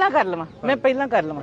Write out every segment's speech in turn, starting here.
ਪਹਿਲਾਂ ਕਰ ਲਵਾਂ ਮੈਂ ਪਹਿਲਾਂ ਕਰ ਲਵਾਂ।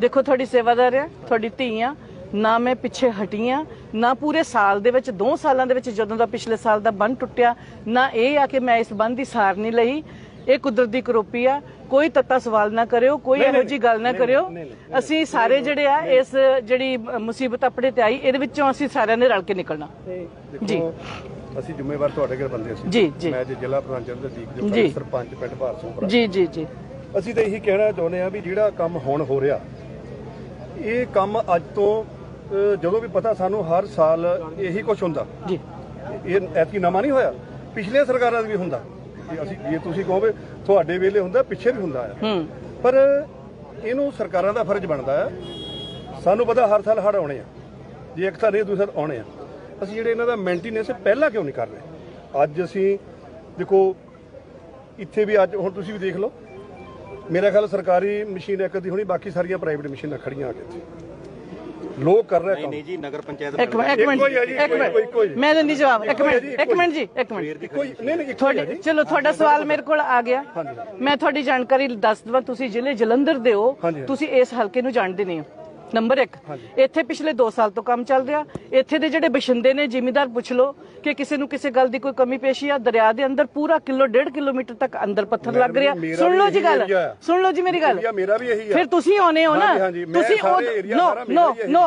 ਦੇਖੋ ਤੁਹਾਡੀ ਸੇਵਾਦਾਰ ਆ ਤੁਹਾਡੀ ਧੀ ਆ ਨਾ ਮੈਂ ਪਿੱਛੇ ਹਟੀ ਆ ਨਾ ਪੂਰੇ ਸਾਲ ਦੇ ਵਿੱਚ 2 ਸਾਲਾਂ ਦੇ ਵਿੱਚ ਜਦੋਂ ਦਾ ਪਿਛਲੇ ਸਾਲ ਦਾ ਬੰਨ ਟੁੱਟਿਆ ਨਾ ਇਹ ਆ ਕਿ ਮੈਂ ਇਸ ਬੰਨ ਦੀ ਸਾਰ ਨਹੀਂ ਲਈ। ਇਹ ਕੁਦਰਤ ਦੀ ਕਰੋਪੀ ਆ ਕੋਈ ਤੱਤਾ ਸਵਾਲ ਨਾ ਕਰਿਓ ਕੋਈ ਇਹੋ ਜੀ ਗੱਲ ਨਾ ਕਰਿਓ। ਅਸੀਂ ਸਾਰੇ ਜਿਹੜੇ ਆ ਇਸ ਜਿਹੜੀ ਮੁਸੀਬਤ ਆਪਣੇ ਤੇ ਆਈ ਇਹਦੇ ਵਿੱਚੋਂ ਅਸੀਂ ਸਾਰਿਆਂ ਨੇ ਰਲ ਕੇ ਨਿਕਲਣਾ। ਜੀ। ਅਸੀਂ ਜ਼ਿੰਮੇਵਾਰ ਤੁਹਾਡੇ ਘਰ ਬੰਦੇ ਸੀ ਜੀ ਜੀ। ਮੈਂ ਅੱਜ ਜ਼ਿਲ੍ਹਾ ਪ੍ਰਧਾਨ ਚੰਦਰਦੀਪ ਜੀ। ਜੋ। ਸਰਪੰਚ ਪਿੰਡ ਭਾਰਸੋਂ ਜੀ ਜੀ ਜੀ। ਅਸੀਂ ਤਾਂ ਇਹੀ ਕਹਿਣਾ ਚਾਹੁੰਦੇ ਆ ਵੀ ਜਿਹੜਾ ਕੰਮ ਹੁਣ ਹੋ ਰਿਹਾ ਇਹ ਕੰਮ ਅੱਜ ਤੋਂ ਜਦੋਂ ਵੀ ਪਤਾ ਸਾਨੂੰ ਹਰ ਸਾਲ ਇਹੀ ਕੁਝ ਹੁੰਦਾ। ਜੀ। ਇਹ ਐਤਕੀ ਨਵਾਂ ਨਹੀਂ ਹੋਇਆ ਪਿਛਲੇ ਸਰਕਾਰਾਂ ਦਾ ਵੀ ਹੁੰਦਾ। ਜੇ ਅਸੀਂ ਜੇ ਤੁਸੀਂ ਕਹੋਗੇ ਤੁਹਾਡੇ ਵੇਲੇ ਹੁੰਦਾ ਪਿੱਛੇ ਵੀ ਹੁੰਦਾ ਆ ਪਰ ਇਹਨੂੰ ਸਰਕਾਰਾਂ ਦਾ ਫਰਜ਼ ਬਣਦਾ ਆ ਸਾਨੂੰ ਪਤਾ ਹਰ ਸਾਲ ਹੜ੍ਹ ਆਉਣੇ ਆ। ਜੇ ਇੱਕ ਤਾਂ ਨਹੀਂ ਦੂਸਰਾ ਆਉਣੇ ਆ। ਅਸੀਂ ਜਿਹੜੇ ਇਹਨਾਂ ਦਾ ਮੇਨਟੇਨੈਂਸ ਪਹਿਲਾਂ ਕਿਉਂ ਨਹੀਂ ਕਰ ਰਹੇ? ਅੱਜ ਅਸੀਂ ਦੇਖੋ ਇੱਥੇ ਵੀ ਅੱਜ ਹੁਣ ਤੁਸੀਂ ਵੀ ਦੇਖ ਲਓ ਮੇਰਾ ਖਿਆਲ ਸਰਕਾਰੀ ਮਸ਼ੀਨ ਇੱਕ ਦੀ ਹੋਣੀ ਬਾਕੀ ਸਾਰੀਆਂ ਪ੍ਰਾਈਵੇਟ ਮਸ਼ੀਨਾਂ ਖੜੀਆਂ ਆ ਕੇ ਇੱਥੇ। ਲੋਕ ਕਰ ਰਹੇ ਕੰਮ। ਨਹੀਂ ਜੀ ਨਗਰ ਪੰਚਾਇਤ ਇੱਕ ਮਿੰਟ ਇੱਕ ਮਿੰਟ ਇੱਕੋ। ਮਿੰਟ। ਮੈਂ ਦਿੰਦੀ ਜਵਾਬ ਇੱਕ ਮਿੰਟ ਇੱਕ ਮਿੰਟ ਜੀ ਇੱਕ ਮਿੰਟ। ਕੋਈ ਨਹੀਂ ਨਹੀਂ ਤੁਹਾਡੇ ਚਲੋ ਤੁਹਾਡਾ ਸਵਾਲ ਮੇਰੇ ਕੋਲ ਆ ਗਿਆ। ਮੈਂ ਤੁਹਾਡੀ ਜਾਣਕਾਰੀ ਦੱਸ ਦਵਾਂ ਤੁਸੀਂ ਜ਼ਿਲ੍ਹੇ ਜਲੰਧਰ ਦੇ ਹੋ। ਤੁਸੀਂ ਇਸ ਹਲਕੇ ਨੂੰ ਜਾਣਦੇ ਨਹੀਂ ਹੋ। ਨੰਬਰ 1 ਇੱਥੇ ਪਿਛਲੇ 2 ਸਾਲ ਤੋਂ ਕੰਮ ਚੱਲ ਰਿਹਾ। ਇੱਥੇ ਦੇ ਜਿਹੜੇ ਬਸ਼ਿੰਦੇ ਨੇ ਜ਼ਿਮੀਦਾਰ ਪੁੱਛ ਲਓ ਕਿ ਕਿਸੇ ਨੂੰ ਕਿਸੇ ਗੱਲ ਦੀ ਕੋਈ ਕਮੀ ਪੇਸ਼ੀ ਆ। ਦਰਿਆ ਦੇ ਅੰਦਰ ਪੂਰਾ ਕਿਲੋ ਡੇਢ ਕਿਲੋਮੀਟਰ ਤੱਕ ਅੰਦਰ ਪੱਥਰ ਲੱਗ ਰਿਹਾ। ਸੁਣ ਲਓ ਜੀ ਗੱਲ। ਸੁਣ ਲਓ ਜੀ ਮੇਰੀ ਗੱਲ। ਫਿਰ ਤੁਸੀਂ ਆਉਨੇ ਹੋ ਨਾ। ਤੁਸੀਂ ਨੋ ਨੋ। ਨੋ।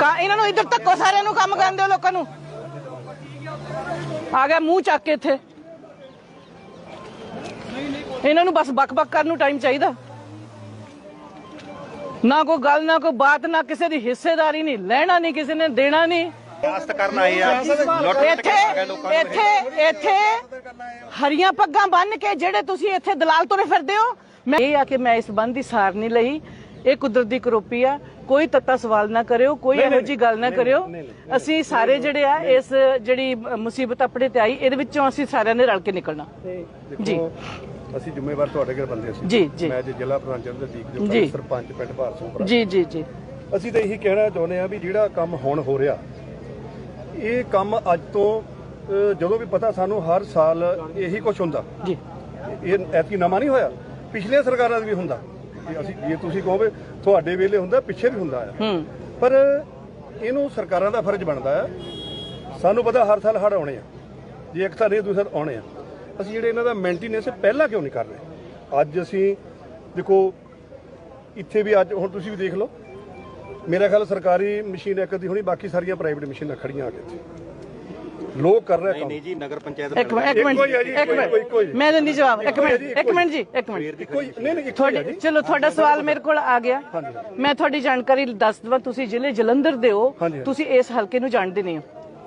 ਕਾ ਇਹਨਾਂ ਨੂੰ ਇੱਧਰ ਧੱਕੋ ਸਾਰਿਆਂ ਨੂੰ ਕੰਮ ਕਰਨ ਦਿਓ ਲੋਕਾਂ ਨੂੰ। ਆ ਗਿਆ ਮੂੰਹ ਚੱਕ ਕੇ ਇੱਥੇ। ਇਹਨਾਂ ਨੂੰ ਬਸ ਬਕ ਬਕ ਕਰਨ ਨੂੰ ਟਾਈਮ ਚਾਹੀਦਾ। ਨਾ ਕੋਈ ਗੱਲ ਨਾ ਕੋਈ ਬਾਤ ਨਾ ਕਿਸੇ ਦੀ ਹਿੱਸੇਦਾਰੀ ਨਹੀਂ ਲੈਣਾ ਨਹੀਂ ਕਿਸੇ ਨੇ ਦੇਣਾ ਨਹੀਂ। ਆਸਤ ਕਰਨ ਆਏ ਆ। ਇੱਥੇ ਇੱਥੇ ਇੱਥੇ ਹਰੀਆਂ ਪੱਗਾਂ ਬੰਨ ਕੇ ਜਿਹੜੇ ਤੁਸੀਂ ਇੱਥੇ ਦਲਾਲ ਤੁਰੇ ਫਿਰਦੇ ਹੋ ਮੈਂ ਇਹ ਆ ਕਿ ਮੈਂ ਇਸ ਬੰਦ ਦੀ ਸਾਰ ਨਹੀਂ ਲਈ। ਇਹ ਕੁਦਰਤ ਦੀ ਕਰੋਪੀ ਆ। ਕੋਈ ਤੱਤਾ ਸਵਾਲ ਨਾ ਕਰਿਓ ਕੋਈ ਇਹੋ ਜੀ ਗੱਲ ਨਾ ਕਰਿਓ। ਅਸੀਂ ਸਾਰੇ ਜਿਹੜੇ ਆ ਇਸ ਜਿਹੜੀ ਮੁਸੀਬਤ ਆਪਣੇ ਤੇ ਆਈ ਇਹਦੇ ਵਿੱਚੋਂ ਅਸੀਂ ਸਾਰਿਆਂ ਨੇ ਰਲ ਕੇ ਨਿਕਲਣਾ। ਜੀ। ਅਸੀਂ ਜ਼ਿੰਮੇਵਾਰ ਤੁਹਾਡੇ ਘਰ ਬੰਦੇ ਸੀ ਜੀ, ਜੀ। ਮੈਂ ਜ਼ਿਲ੍ਹਾ ਪ੍ਰਧਾਨ ਚੰਦਰਦੀਪ ਜੀ। ਜੋ ਸਰਪੰਚ ਪਿੰਡ ਭਾਰਸੋਂ ਜੀ ਜੀ ਜੀ। ਅਸੀਂ ਤਾਂ ਇਹੀ ਕਹਿਣਾ ਚਾਹੁੰਦੇ ਆ ਵੀ ਜਿਹੜਾ ਕੰਮ ਹੁਣ ਹੋ ਰਿਹਾ ਇਹ ਕੰਮ ਅੱਜ ਤੋਂ ਜਦੋਂ ਵੀ ਪਤਾ ਸਾਨੂੰ ਹਰ ਸਾਲ ਇਹੀ ਕੁਝ ਹੁੰਦਾ। ਜੀ। ਇਹ ਐਤਕੀ ਨਵਾਂ ਨਹੀਂ ਹੋਇਆ ਪਿਛਲੇ ਸਰਕਾਰਾਂ ਦਾ ਵੀ ਹੁੰਦਾ। ਜੇ ਅਸੀਂ ਜੇ ਤੁਸੀਂ ਕਹੋਗੇ ਤੁਹਾਡੇ ਵੇਲੇ ਹੁੰਦਾ ਪਿੱਛੇ ਵੀ ਹੁੰਦਾ ਆ। ਪਰ ਇਹਨੂੰ ਸਰਕਾਰਾਂ ਦਾ ਫਰਜ਼ ਬਣਦਾ ਆ। ਸਾਨੂੰ ਪਤਾ ਹਰ ਸਾਲ ਹੜ੍ਹ ਆਉਣੇ ਆ। ਜੇ ਇੱਕ ਤਾਂ ਨਹੀਂ ਦੂਸਰਾ ਆਉਣੇ ਆ। ਅਸੀਂ ਜਿਹੜੇ ਇਹਨਾਂ ਦਾ ਮੇਨਟੇਨੈਂਸ ਪਹਿਲਾਂ ਕਿਉਂ ਨਹੀਂ ਕਰ ਰਹੇ? ਅੱਜ ਅਸੀਂ ਦੇਖੋ ਇੱਥੇ ਵੀ ਅੱਜ ਹੁਣ ਤੁਸੀਂ ਵੀ ਦੇਖ ਲਓ। ਮੇਰਾ ਖਿਆਲ ਸਰਕਾਰੀ ਮਸ਼ੀਨ ਇੱਕ ਦੀ ਹੋਣੀ ਬਾਕੀ ਸਾਰੀਆਂ ਪ੍ਰਾਈਵੇਟ ਮਸ਼ੀਨਾਂ ਖੜੀਆਂ ਆ ਕੇ ਇੱਥੇ। ਲੋਕ ਕਰ ਰਹੇ ਨਹੀਂ ਕੰਮ। ਨਹੀਂ ਜੀ ਨਗਰ ਪੰਚਾਇਤ ਇੱਕ ਮਿੰਟ ਇੱਕ ਮਿੰਟ ਇੱਕ। ਮਿੰਟ। ਮੈਂ ਦਿੰਦੀ ਜਵਾਬ ਇੱਕ ਮਿੰਟ ਇੱਕ ਮਿੰਟ ਜੀ ਇੱਕ ਮਿੰਟ। ਕੋਈ ਨਹੀਂ ਨਹੀਂ ਤੁਹਾਡੇ ਚਲੋ ਤੁਹਾਡਾ ਸਵਾਲ ਮੇਰੇ ਕੋਲ ਆ ਗਿਆ। ਮੈਂ ਤੁਹਾਡੀ ਜਾਣਕਾਰੀ ਦੱਸ ਦਵਾਂ ਤੁਸੀਂ ਜ਼ਿਲ੍ਹੇ ਜਲੰਧਰ ਦੇ ਹੋ। ਤੁਸੀਂ ਇਸ ਹਲਕੇ ਨੂੰ ਜਾਣਦੇ ਨਹੀਂ ਹੋ।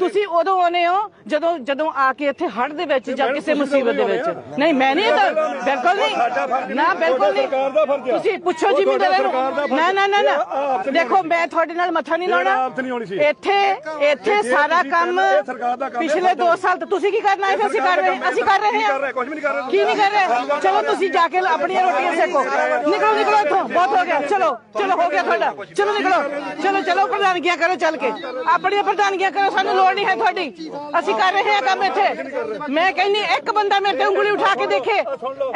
ਤੁਸੀਂ ਉਦੋਂ ਆਉਨੇ ਹੋ ਜਦੋਂ ਜਦੋਂ ਆ ਕੇ ਇੱਥੇ ਹੜ ਦੇ ਵਿੱਚ ਜਾਂ ਕਿਸੇ ਮੁਸੀਬਤ ਦੇ ਵਿੱਚ। ਨਹੀਂ ਮੈਂ ਨਹੀਂ ਤਾਂ ਬਿਲਕੁਲ ਨਹੀਂ। ਨਾ ਬਿਲਕੁਲ ਨਹੀਂ। ਤੁਸੀਂ ਪੁੱਛੋ ਜ਼ਿਮੀਂਦਾਰਾਂ ਨੂੰ ਨਾ ਨਾ ਨਾ। ਦੇਖੋ ਮੈਂ ਤੁਹਾਡੇ ਨਾਲ ਮੱਥਾ ਨਹੀਂ ਲਾਉਣਾ। ਇੱਥੇ ਇੱਥੇ ਸਾਰਾ ਕੰਮ ਪਿਛਲੇ 2 ਸਾਲ ਤੋਂ ਤੁਸੀਂ ਕੀ ਕਰਨਾ ਹੈ? ਅਸੀਂ ਕਰ ਰਹੇ ਅਸੀਂ ਕਰ ਰਹੇ ਹਾਂ? ਕੀ ਨਹੀਂ ਕਰ ਰਹੇ? ਚਲੋ ਤੁਸੀਂ ਜਾ ਕੇ ਆਪਣੀਆਂ ਰੋਟੀਆਂ ਸੇਕੋ। ਨਿਕਲੋ ਨਿਕਲੋ ਇੱਥੋਂ। ਬਹੁਤ ਹੋ ਗਿਆ। ਚਲੋ ਚਲੋ ਹੋ ਗਿਆ ਤੁਹਾਡਾ। ਚਲੋ ਨਿਕਲੋ। ਚਲੋ ਚਲੋ ਪ੍ਰਧਾਨਗੀਆਂ ਕਰੋ ਚੱਲ ਕੇ। ਆਪਣੀਆਂ ਪ੍ਰਧਾਨਗੀਆਂ ਕਰੋ ਸਾਨੂੰ ਲੋੜ ਨਹੀਂ ਹੈ ਤੁਹਾਡੀ। ਅਸੀਂ ਕਰ ਰਹੇ ਹਾਂ ਕੰਮ ਇੱਥੇ। ਮੈਂ ਕਹਿੰਨੀ ਇੱਕ ਬੰਦਾ ਮੇਰੇ ਤੇ ਉਂਗਲੀ ਉਠਾ ਕੇ ਦੇਖੇ।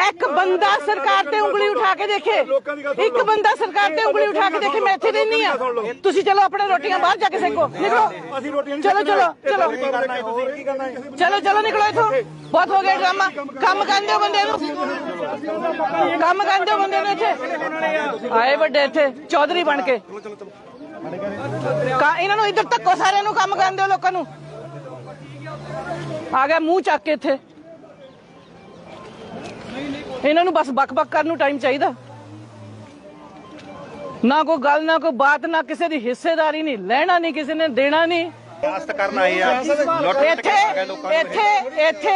ਇੱਕ ਬੰਦਾ ਸਰਕਾਰ ਤੇ ਉਂਗਲੀ ਉਠਾ ਕੇ ਦੇਖੇ। ਇੱਕ ਬੰਦਾ ਸਰਕਾਰ ਤੇ ਉਂਗਲੀ ਉਠਾ ਕੇ ਦੇਖੇ ਮੈਂ ਇੱਥੇ ਰਹਿਨੀ ਆ ਤੁਸੀਂ ਚਲੋ ਆਪਣੇ ਰੋਟੀਆਂ ਬਾਹਰ ਜਾ ਕੇ ਸੇਕੋ। ਨਿਕਲੋ। ਅਸੀਂ ਰੋਟੀਆਂ ਚਲੋ ਚਲੋ ਚਲੋ। ਚਲੋ ਚਲੋ ਨਿਕਲੋ ਇੱਥੋਂ। ਬਹੁਤ ਹੋ ਗਿਆ ਡਰਾਮਾ। ਕੰਮ ਕਰਨ ਦਿਓ ਬੰਦੇ ਨੂੰ। ਕੰਮ ਕਰਨ ਦਿਓ ਬੰਦੇ ਨੂੰ ਇੱਥੇ। ਆਏ ਵੱਡੇ ਇੱਥੇ ਚੌਧਰੀ ਬਣ ਕੇ। ਕਾ ਇਹਨਾਂ ਨੂੰ ਇੱਧਰ ਧੱਕੋ ਸਾਰਿਆਂ ਨੂੰ ਕੰਮ ਕਰਨ ਦਿਓ ਲੋਕਾਂ ਨੂੰ। ਆ ਗਿਆ ਮੂੰਹ ਚੱਕ ਕੇ ਇੱਥੇ। ਇਹਨਾਂ ਨੂੰ ਬਸ ਬਕ-ਬਕ ਕਰਨ ਨੂੰ ਟਾਈਮ ਚਾਹੀਦਾ। ਨਾ ਕੋਈ ਗੱਲ ਨਾ ਕੋਈ ਬਾਤ ਨਾ ਕਿਸੇ ਦੀ ਹਿੱਸੇਦਾਰੀ ਨਹੀਂ ਲੈਣਾ ਨਹੀਂ ਕਿਸੇ ਨੇ ਦੇਣਾ ਨਹੀਂ। ਸਿਆਸਤ ਕਰਨ ਆਏ ਆ। ਇੱਥੇ ਇੱਥੇ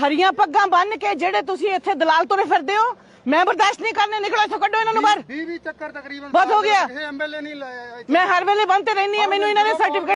ਹਰੀਆਂ ਪੱਗਾਂ ਬੰਨ ਕੇ ਜਿਹੜੇ ਤੁਸੀਂ ਇੱਥੇ ਦਲਾਲ ਤੁਰੇ ਫਿਰਦੇ ਹੋ ਮੈਂ ਬਰਦਾਸ਼ਤ ਨਹੀਂ ਕਰਨੇ ਨਿਕਲੋ ਇੱਥੋਂ ਕੱਢੋ ਇਹਨਾਂ ਨੂੰ ਬਾਹਰ। 20 ਚੱਕਰ ਤਕਰੀਬਨ ਬਹੁਤ ਹੋ ਗਿਆ। ਇਹ ਐਮਐਲਏ ਨਹੀਂ ਲਾਇਆ ਮੈਂ ਹਰ ਵੇਲੇ ਬੰਦ ਤੇ ਰਹਿਣੀ ਆ ਮੈਨੂੰ ਇਹਨਾਂ ਨੇ ਸਰਟੀਫਿਕੇਟ